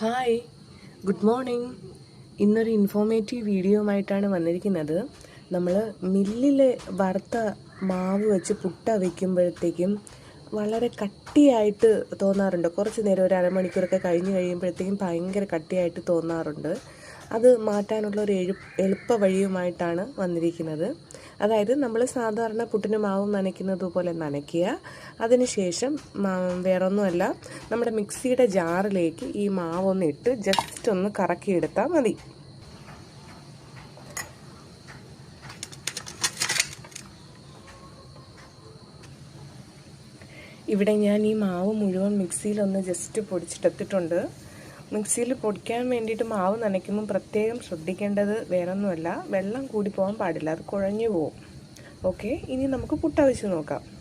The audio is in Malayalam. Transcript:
ഹായ് ഗുഡ് മോർണിംഗ് ഇന്നൊരു ഇൻഫോർമേറ്റീവ് വീഡിയോ ആയിട്ടാണ് വന്നിരിക്കുന്നത്. നമ്മൾ മില്ലിൽ വറുത്ത മാവ് വെച്ച് പുട്ട വയ്ക്കുമ്പോഴത്തേക്കും വളരെ കട്ടിയായിട്ട് തോന്നാറുണ്ട്. കുറച്ച് നേരം ഒരു അരമണിക്കൂറൊക്കെ കഴിഞ്ഞ് കഴിയുമ്പോഴത്തേക്കും ഭയങ്കര കട്ടിയായിട്ട് തോന്നാറുണ്ട്. അത് മാറ്റാനുള്ള ഒരു എഴു എളുപ്പ വഴിയുമായിട്ടാണ് വന്നിരിക്കുന്നത്. അതായത് നമ്മൾ സാധാരണ പുട്ടിന് മാവ് നനയ്ക്കുന്നത് പോലെ നനയ്ക്കുക. അതിനുശേഷം വേറൊന്നുമല്ല നമ്മുടെ മിക്സിയുടെ ജാറിലേക്ക് ഈ മാവൊന്ന് ഇട്ട് ജസ്റ്റ് ഒന്ന് കറക്കിയെടുത്താൽ മതി. ഇവിടെ ഞാൻ ഈ മാവ് മുഴുവൻ മിക്സിയിലൊന്ന് ജസ്റ്റ് പൊടിച്ചെടുത്തിട്ടുണ്ട് മിക്സിയിൽ പൊടിക്കാൻ വേണ്ടിയിട്ട് മാവ് നനയ്ക്കുമ്പോൾ പ്രത്യേകം ശ്രദ്ധിക്കേണ്ടത് വേറൊന്നുമല്ല. വെള്ളം കൂടി പോകാൻ പാടില്ല. അത് കുഴഞ്ഞു പോവും. ഓക്കെ ഇനി നമുക്ക് പുട്ട വെച്ച് നോക്കാം.